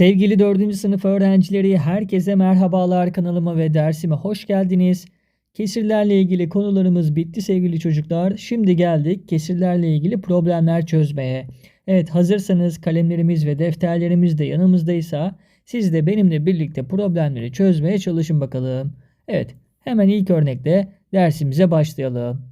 Sevgili 4. sınıf öğrencileri herkese merhabalar kanalıma ve dersime hoş geldiniz. Kesirlerle ilgili konularımız bitti sevgili çocuklar. Şimdi geldik kesirlerle ilgili problemler çözmeye. Evet hazırsanız kalemlerimiz ve defterlerimiz de yanımızdaysa siz de benimle birlikte problemleri çözmeye çalışın bakalım. Evet hemen ilk örnekte dersimize başlayalım.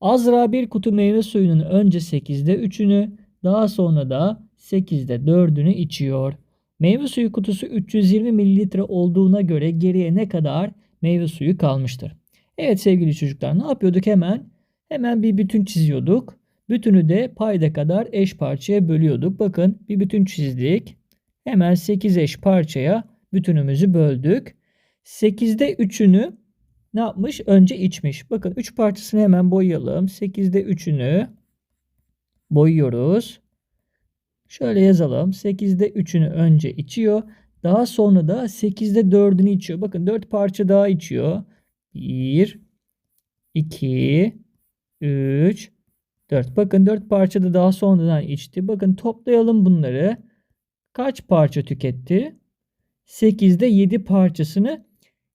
Azra bir kutu meyve suyunun önce 8'de 3'ünü daha sonra da 8'de 4'ünü içiyor. Meyve suyu kutusu 320 mililitre olduğuna göre geriye ne kadar meyve suyu kalmıştır? Evet sevgili çocuklar ne yapıyorduk hemen? Hemen bir bütün çiziyorduk. Bütünü de payda kadar eş parçaya bölüyorduk. Bakın bir bütün çizdik. Hemen 8 eş parçaya bütünümüzü böldük. 8'de 3'ünü ne yapmış? Önce içmiş. Bakın 3 parçasını hemen boyayalım. 8'de 3'ünü boyuyoruz. Şöyle yazalım. 8'de 3'ünü önce içiyor. Daha sonra da 8'de 4'ünü içiyor. Bakın 4 parça daha içiyor. 1, 2, 3, 4. Bakın 4 parça da daha sonradan içti. Bakın toplayalım bunları. Kaç parça tüketti? 8'de 7 parçasını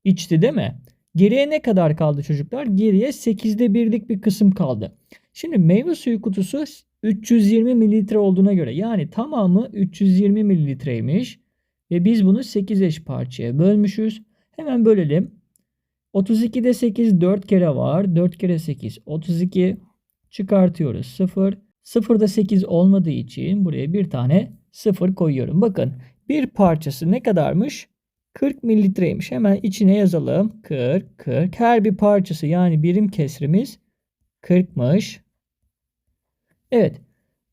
içti değil mi? Geriye ne kadar kaldı çocuklar? Geriye 8'de 1'lik bir kısım kaldı. Şimdi meyve suyu kutusu 320 mililitre olduğuna göre yani tamamı 320 mililitreymiş. Ve biz bunu 8 eş parçaya bölmüşüz. Hemen bölelim. 32'de 8 4 kere var. 4 kere 8 32 çıkartıyoruz 0. 0'da 8 olmadığı için buraya bir tane 0 koyuyorum. Bakın bir parçası ne kadarmış? 40 mililitreymiş. Hemen içine yazalım. 40, 40. Her bir parçası yani birim kesrimiz 40'mış. Evet.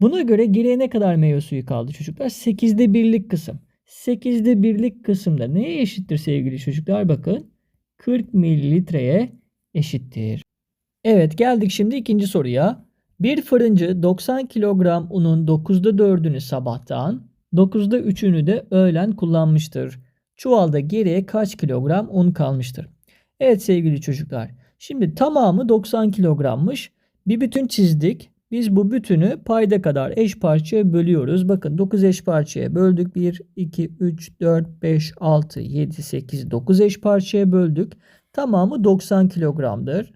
Buna göre geriye ne kadar meyve suyu kaldı çocuklar? 8'de birlik kısım. 8'de birlik kısımda neye eşittir sevgili çocuklar? Bakın 40 mililitreye eşittir. Evet geldik şimdi ikinci soruya. Bir fırıncı 90 kilogram unun 9'da 4'ünü sabahtan, 9'da 3'ünü de öğlen kullanmıştır. Çuvalda geriye kaç kilogram un kalmıştır? Evet sevgili çocuklar. Şimdi tamamı 90 kilogrammış. Bir bütün çizdik. Biz bu bütünü payda kadar eş parçaya bölüyoruz. Bakın 9 eş parçaya böldük. 1, 2, 3, 4, 5, 6, 7, 8, 9 eş parçaya böldük. Tamamı 90 kilogramdır.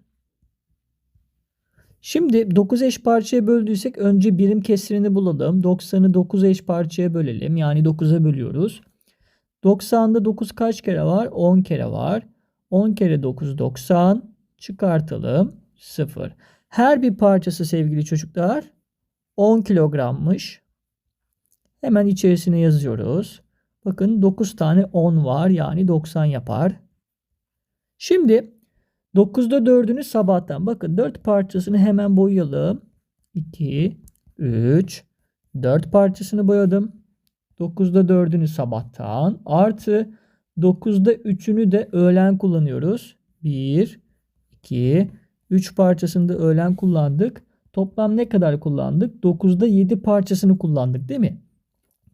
Şimdi 9 eş parçaya böldüysek önce birim kesirini bulalım. 90'ı 9 eş parçaya bölelim. Yani 9'a bölüyoruz. 90'da 9 kaç kere var? 10 kere var. 10 kere 9 90. Çıkartalım. 0. Her bir parçası sevgili çocuklar 10 kilogrammış. Hemen içerisine yazıyoruz. Bakın 9 tane 10 var yani 90 yapar. Şimdi 9'da 4'ünü sabahtan bakın 4 parçasını hemen boyayalım. 2, 3, 4 parçasını boyadım. 9'da 4'ünü sabahtan artı 9'da 3'ünü de öğlen kullanıyoruz. 1, 2, 3 parçasını da öğlen kullandık. Toplam ne kadar kullandık? 9'da 7 parçasını kullandık değil mi?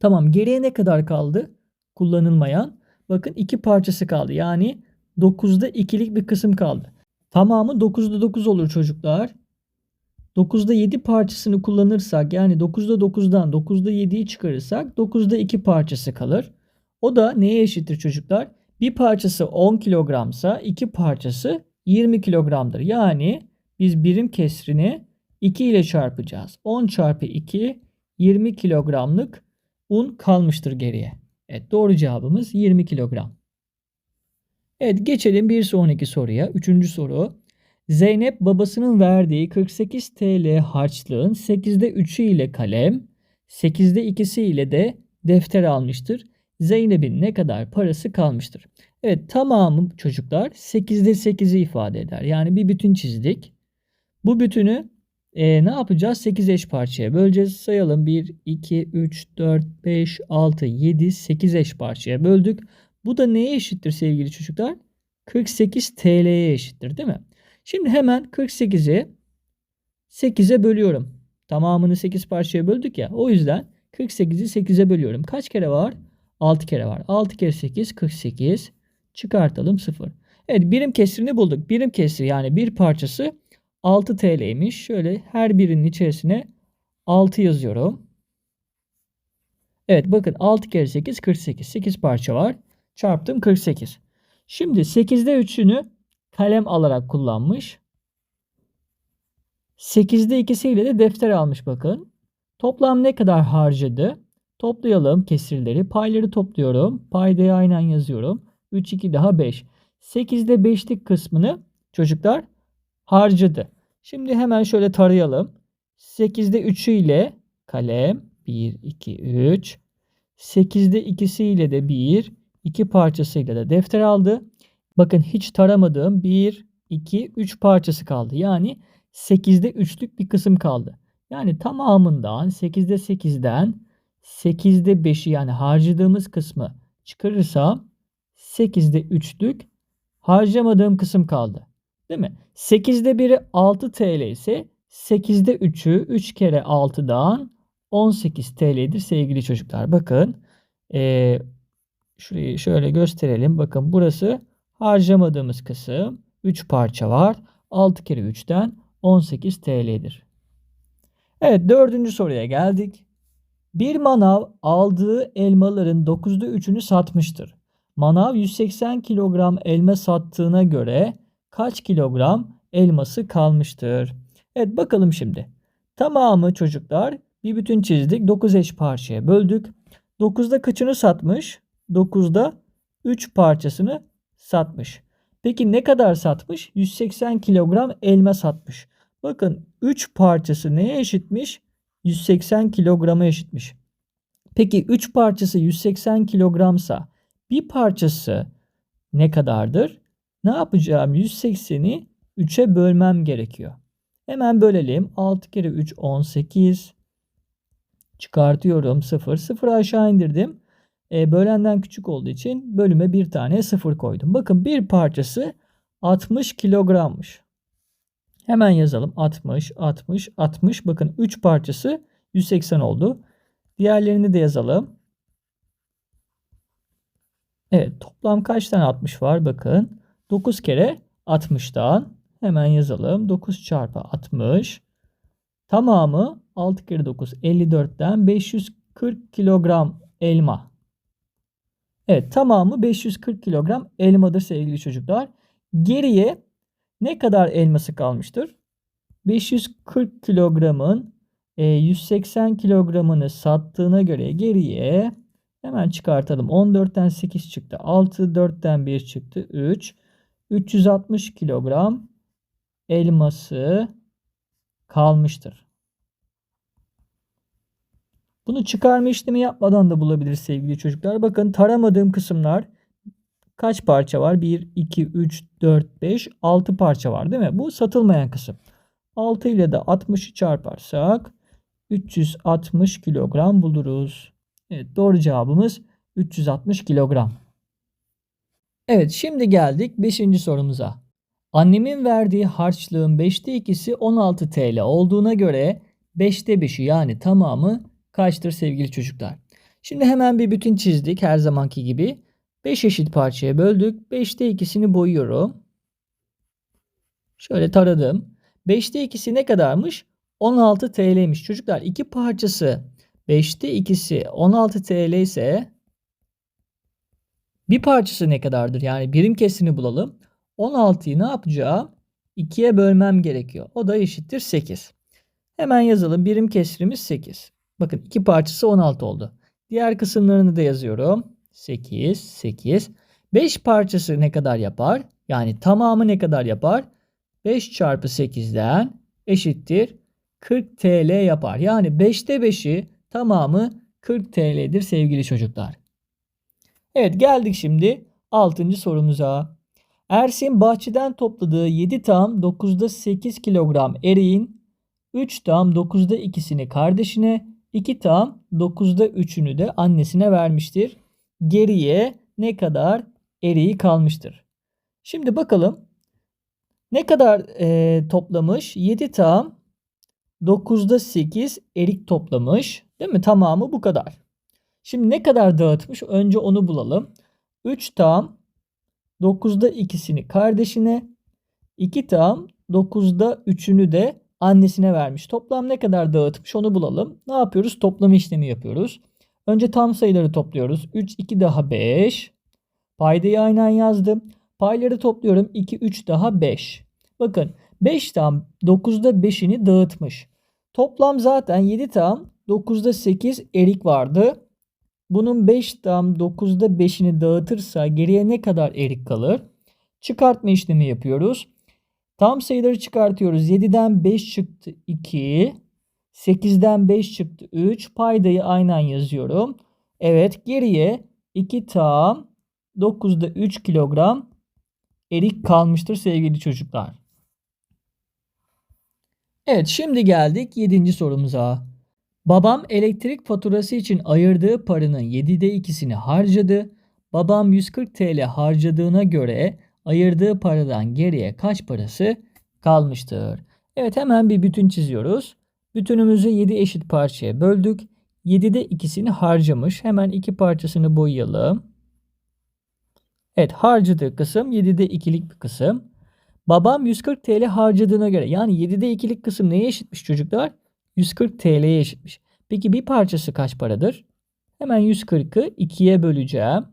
Tamam geriye ne kadar kaldı? Kullanılmayan. Bakın 2 parçası kaldı. Yani 9'da 2'lik bir kısım kaldı. Tamamı 9'da 9 olur çocuklar. 9'da 7 parçasını kullanırsak yani 9'da 9'dan 9'da 7'yi çıkarırsak 9'da 2 parçası kalır. O da neye eşittir çocuklar? Bir parçası 10 kilogramsa iki parçası 20 kilogramdır. Yani biz birim kesrini 2 ile çarpacağız. 10 çarpı 2 20 kilogramlık un kalmıştır geriye. Evet doğru cevabımız 20 kilogram. Evet geçelim bir sonraki soruya. Üçüncü soru. Zeynep babasının verdiği 48 TL harçlığın 8'de 3'ü ile kalem, 8'de 2'si ile de defter almıştır. Zeynep'in ne kadar parası kalmıştır? Evet tamamı çocuklar 8'de 8'i ifade eder. Yani bir bütün çizdik. Bu bütünü e, ne yapacağız? 8 eş parçaya böleceğiz. Sayalım 1, 2, 3, 4, 5, 6, 7, 8 eş parçaya böldük. Bu da neye eşittir sevgili çocuklar? 48 TL'ye eşittir değil mi? Şimdi hemen 48'i 8'e bölüyorum. Tamamını 8 parçaya böldük ya. O yüzden 48'i 8'e bölüyorum. Kaç kere var? 6 kere var. 6 kere 8 48. Çıkartalım 0. Evet birim kesirini bulduk. Birim kesri yani bir parçası 6 TL'ymiş. Şöyle her birinin içerisine 6 yazıyorum. Evet bakın 6 kere 8 48. 8 parça var. Çarptım 48. Şimdi 8'de 3'ünü kalem alarak kullanmış. 8'de ikisiyle de defter almış bakın. Toplam ne kadar harcadı? Toplayalım kesirleri. Payları topluyorum. Paydayı aynen yazıyorum. 3, 2 daha 5. 8'de 5'lik kısmını çocuklar harcadı. Şimdi hemen şöyle tarayalım. 8'de 3'ü ile kalem 1, 2, 3. 8'de ikisiyle de 1, 2 parçasıyla da defter aldı. Bakın hiç taramadığım 1, 2, 3 parçası kaldı. Yani 8'de 3'lük bir kısım kaldı. Yani tamamından 8'de 8'den 8'de 5'i yani harcadığımız kısmı çıkarırsam 8'de 3'lük harcamadığım kısım kaldı. Değil mi? 8'de 1'i 6 TL ise 8'de 3'ü 3 kere 6'dan 18 TL'dir sevgili çocuklar. Bakın ee, şurayı şöyle gösterelim. Bakın burası harcamadığımız kısım. 3 parça var. 6 kere 3'ten 18 TL'dir. Evet dördüncü soruya geldik. Bir manav aldığı elmaların 9'da 3'ünü satmıştır. Manav 180 kilogram elma sattığına göre kaç kilogram elması kalmıştır? Evet bakalım şimdi. Tamamı çocuklar bir bütün çizdik. 9 eş parçaya böldük. 9'da kaçını satmış? 9'da 3 parçasını satmış. Peki ne kadar satmış? 180 kilogram elma satmış. Bakın 3 parçası neye eşitmiş? 180 kilograma eşitmiş. Peki 3 parçası 180 kilogramsa bir parçası ne kadardır? Ne yapacağım? 180'i 3'e bölmem gerekiyor. Hemen bölelim. 6 kere 3 18. Çıkartıyorum 0. 0 aşağı indirdim. E, bölenden küçük olduğu için bölüme bir tane 0 koydum. Bakın bir parçası 60 kilogrammış. Hemen yazalım. 60, 60, 60. Bakın 3 parçası 180 oldu. Diğerlerini de yazalım. Evet toplam kaç tane 60 var? Bakın 9 kere 60'tan hemen yazalım. 9 çarpı 60. Tamamı 6 kere 9 54'ten 540 kilogram elma. Evet tamamı 540 kilogram elmadır sevgili çocuklar. Geriye ne kadar elması kalmıştır? 540 kilogramın 180 e, kilogramını sattığına göre geriye hemen çıkartalım. 14'ten 8 çıktı. 6, 4'ten 1 çıktı. 3. 360 kilogram elması kalmıştır. Bunu çıkarma işlemi yapmadan da bulabiliriz sevgili çocuklar. Bakın taramadığım kısımlar kaç parça var? 1, 2, 3, 4, 5, 6 parça var değil mi? Bu satılmayan kısım. 6 ile de 60'ı çarparsak 360 kilogram buluruz. Evet doğru cevabımız 360 kilogram. Evet şimdi geldik 5. sorumuza. Annemin verdiği harçlığın 5'te 2'si 16 TL olduğuna göre 5'te 5'i yani tamamı kaçtır sevgili çocuklar? Şimdi hemen bir bütün çizdik her zamanki gibi. 5 eşit parçaya böldük. 5'te ikisini boyuyorum. Şöyle taradım. 5'te ikisi ne kadarmış? 16 TL'ymiş. Çocuklar iki parçası 5'te ikisi 16 TL ise bir parçası ne kadardır? Yani birim kesini bulalım. 16'yı ne yapacağım? 2'ye bölmem gerekiyor. O da eşittir 8. Hemen yazalım. Birim kesrimiz 8. Bakın iki parçası 16 oldu. Diğer kısımlarını da yazıyorum. 8, 8. 5 parçası ne kadar yapar? Yani tamamı ne kadar yapar? 5 çarpı 8'den eşittir 40 TL yapar. Yani 5'te 5'i tamamı 40 TL'dir sevgili çocuklar. Evet geldik şimdi 6. sorumuza. Ersin bahçeden topladığı 7 tam 9'da 8 kilogram eriğin 3 tam 9'da 2'sini kardeşine 2 tam 9'da 3'ünü de annesine vermiştir. Geriye ne kadar eriği kalmıştır? Şimdi bakalım ne kadar e, toplamış? 7 tam 9'da 8 erik toplamış. Değil mi? Tamamı bu kadar. Şimdi ne kadar dağıtmış? Önce onu bulalım. 3 tam 9'da ikisini kardeşine, 2 tam 9'da 3'ünü de annesine vermiş. Toplam ne kadar dağıtmış onu bulalım. Ne yapıyoruz? Toplama işlemi yapıyoruz. Önce tam sayıları topluyoruz. 3, 2 daha 5. Paydayı aynen yazdım. Payları topluyorum. 2, 3 daha 5. Bakın 5 tam 9'da 5'ini dağıtmış. Toplam zaten 7 tam 9'da 8 erik vardı. Bunun 5 tam 9'da 5'ini dağıtırsa geriye ne kadar erik kalır? Çıkartma işlemi yapıyoruz. Tam sayıları çıkartıyoruz. 7'den 5 çıktı 2. 8'den 5 çıktı 3. Paydayı aynen yazıyorum. Evet geriye 2 tam 9'da 3 kilogram erik kalmıştır sevgili çocuklar. Evet şimdi geldik 7. sorumuza. Babam elektrik faturası için ayırdığı paranın 7'de 2'sini harcadı. Babam 140 TL harcadığına göre ayırdığı paradan geriye kaç parası kalmıştır? Evet hemen bir bütün çiziyoruz. Bütünümüzü 7 eşit parçaya böldük. 7'de ikisini harcamış. Hemen iki parçasını boyayalım. Evet harcadığı kısım 7'de ikilik bir kısım. Babam 140 TL harcadığına göre yani 7'de ikilik kısım neye eşitmiş çocuklar? 140 TL'ye eşitmiş. Peki bir parçası kaç paradır? Hemen 140'ı 2'ye böleceğim.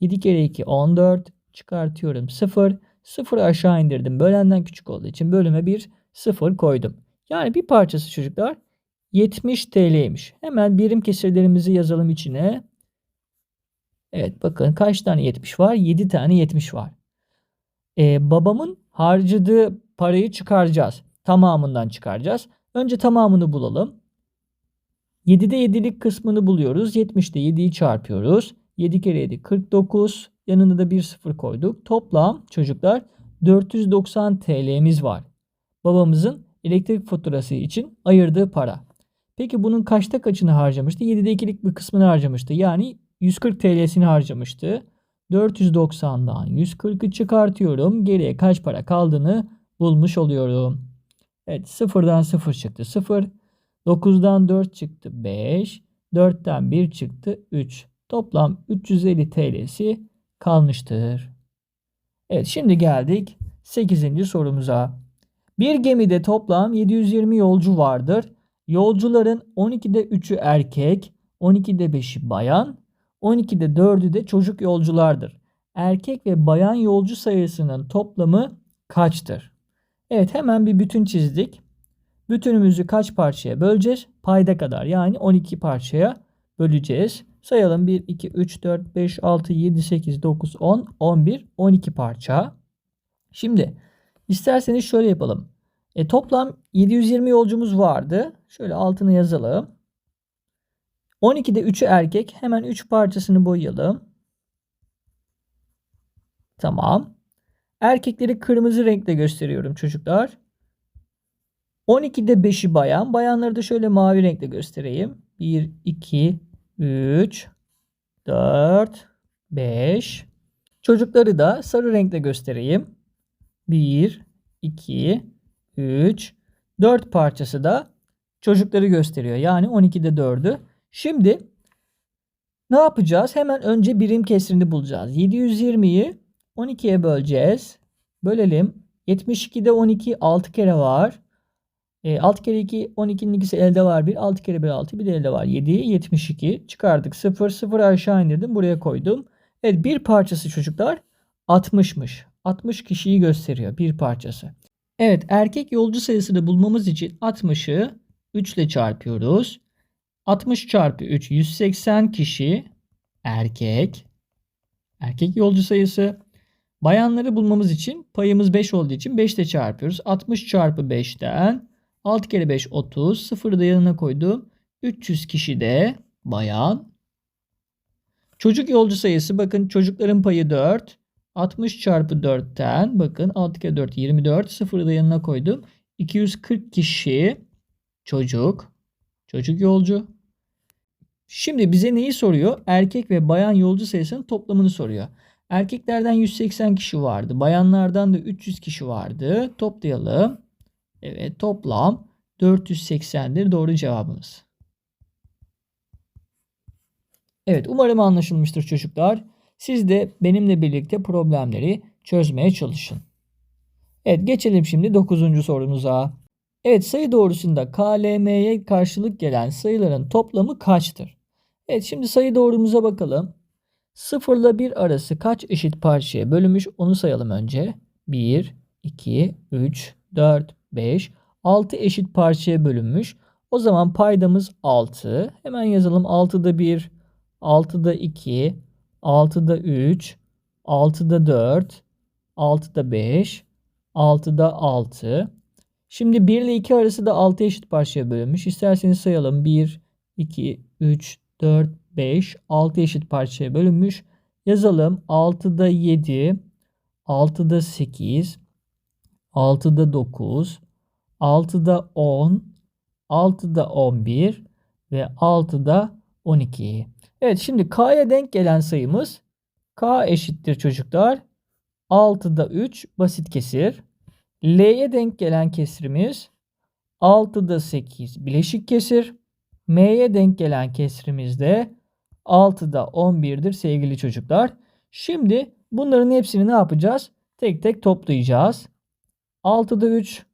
7 kere 2 14 çıkartıyorum 0. 0'ı aşağı indirdim. Bölenden küçük olduğu için bölüme bir 0 koydum. Yani bir parçası çocuklar 70 TL'ymiş. Hemen birim kesirlerimizi yazalım içine. Evet bakın kaç tane 70 var? 7 tane 70 var. Ee, babamın harcadığı parayı çıkaracağız. Tamamından çıkaracağız. Önce tamamını bulalım. 7'de 7'lik kısmını buluyoruz. 70'te 7'yi çarpıyoruz. 7 kere 7 49. Yanına da bir sıfır koyduk. Toplam çocuklar 490 TL'miz var. Babamızın elektrik faturası için ayırdığı para. Peki bunun kaçta kaçını harcamıştı? 7'de 2'lik bir kısmını harcamıştı. Yani 140 TL'sini harcamıştı. 490'dan 140'ı çıkartıyorum. Geriye kaç para kaldığını bulmuş oluyorum. Evet sıfırdan 0 çıktı 0. 9'dan 4 çıktı 5. 4'ten 1 çıktı 3. Toplam 350 TL'si kalmıştır. Evet şimdi geldik 8. sorumuza. Bir gemide toplam 720 yolcu vardır. Yolcuların 12'de 3'ü erkek, 12'de 5'i bayan, 12'de 4'ü de çocuk yolculardır. Erkek ve bayan yolcu sayısının toplamı kaçtır? Evet hemen bir bütün çizdik. Bütünümüzü kaç parçaya böleceğiz? Payda kadar yani 12 parçaya böleceğiz. Sayalım 1, 2, 3, 4, 5, 6, 7, 8, 9, 10, 11, 12 parça. Şimdi isterseniz şöyle yapalım. E, toplam 720 yolcumuz vardı. Şöyle altını yazalım. 12'de 3'ü erkek. Hemen 3 parçasını boyayalım. Tamam. Erkekleri kırmızı renkle gösteriyorum çocuklar. 12'de 5'i bayan. Bayanları da şöyle mavi renkle göstereyim. 1, 2, 3, 4, 5. Çocukları da sarı renkle göstereyim. 1, 2, 3, 4 parçası da çocukları gösteriyor. Yani 12'de 4'ü. Şimdi ne yapacağız? Hemen önce birim kesrini bulacağız. 720'yi 12'ye böleceğiz. Bölelim. 72'de 12 6 kere var. E, 6 kere 2 12'nin ikisi elde var. 1 6 kere 1 6 bir de elde var. 7 72 çıkardık. 0 0 aşağı indirdim. Buraya koydum. Evet bir parçası çocuklar 60'mış. 60 kişiyi gösteriyor bir parçası. Evet erkek yolcu sayısını bulmamız için 60'ı 3 ile çarpıyoruz. 60 çarpı 3 180 kişi erkek. Erkek yolcu sayısı. Bayanları bulmamız için payımız 5 olduğu için 5 ile çarpıyoruz. 60 çarpı 5'ten 6 kere 5 30. 0'ı da yanına koydum. 300 kişi de bayan. Çocuk yolcu sayısı bakın çocukların payı 4. 60 çarpı 4'ten bakın 6 kere 4 24. 0'ı da yanına koydum. 240 kişi çocuk. Çocuk yolcu. Şimdi bize neyi soruyor? Erkek ve bayan yolcu sayısının toplamını soruyor. Erkeklerden 180 kişi vardı. Bayanlardan da 300 kişi vardı. Toplayalım. Evet toplam 480'dir doğru cevabımız. Evet umarım anlaşılmıştır çocuklar. Siz de benimle birlikte problemleri çözmeye çalışın. Evet geçelim şimdi 9. sorumuza. Evet sayı doğrusunda KLM'ye karşılık gelen sayıların toplamı kaçtır? Evet şimdi sayı doğrumuza bakalım. 0 ile 1 arası kaç eşit parçaya bölünmüş onu sayalım önce. 1, 2, 3, 4, 5, 6 eşit parçaya bölünmüş. O zaman paydamız 6. Hemen yazalım 6'da 1, 6'da 2, 6'da 3, 6'da 4, 6'da 5, 6'da 6. Şimdi 1 ile 2 arası da 6 eşit parçaya bölünmüş. İsterseniz sayalım. 1, 2, 3, 4, 5, 6 eşit parçaya bölünmüş. Yazalım 6'da 7, 6'da 8, 6'da 9, 6'da 10, 6'da 11 ve 6'da 12. Evet şimdi K'ya denk gelen sayımız K eşittir çocuklar. 6'da 3 basit kesir. L'ye denk gelen kesrimiz 6'da 8 bileşik kesir. M'ye denk gelen kesrimizde 6 da 11'dir sevgili çocuklar. Şimdi bunların hepsini ne yapacağız? Tek tek toplayacağız. 6'da 3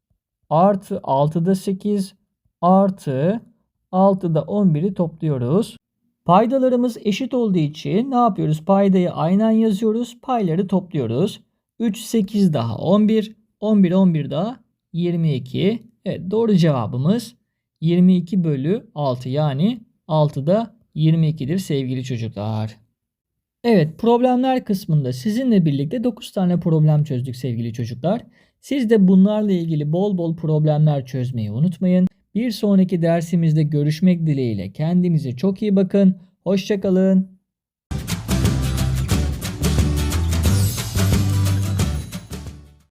artı 6'da 8 artı 6'da 11'i topluyoruz. Paydalarımız eşit olduğu için ne yapıyoruz? Paydayı aynen yazıyoruz. Payları topluyoruz. 3, 8 daha 11. 11, 11 daha 22. Evet doğru cevabımız 22 bölü 6 yani 6'da 22'dir sevgili çocuklar. Evet problemler kısmında sizinle birlikte 9 tane problem çözdük sevgili çocuklar. Siz de bunlarla ilgili bol bol problemler çözmeyi unutmayın. Bir sonraki dersimizde görüşmek dileğiyle kendinize çok iyi bakın. Hoşçakalın.